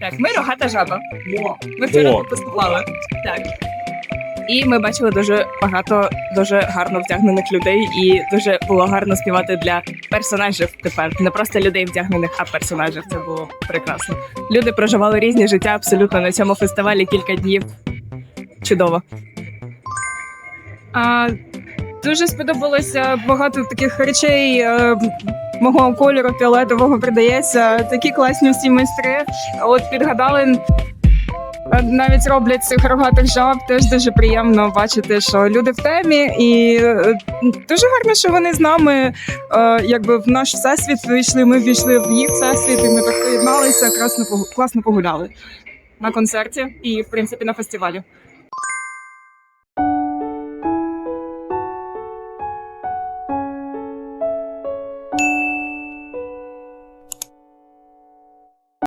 Так, ми рогата жаба. Ми вчора О. поступали. Так. І ми бачили дуже багато дуже гарно вдягнених людей, і дуже було гарно співати для персонажів тепер. Не просто людей вдягнених, а персонажів. Це було прекрасно. Люди проживали різні життя абсолютно на цьому фестивалі кілька днів. Чудово. А, дуже сподобалося багато таких речей. Мого кольору фіолетового придається такі класні всі майстри. От підгадали навіть роблять цих рогатих жаб. Теж дуже приємно бачити, що люди в темі, і е, дуже гарно, що вони з нами, е, якби в наш всесвіт вийшли. Ми війшли в їх всесвіт, і ми так поєдналися, класно погуляли на концерті і в принципі на фестивалі.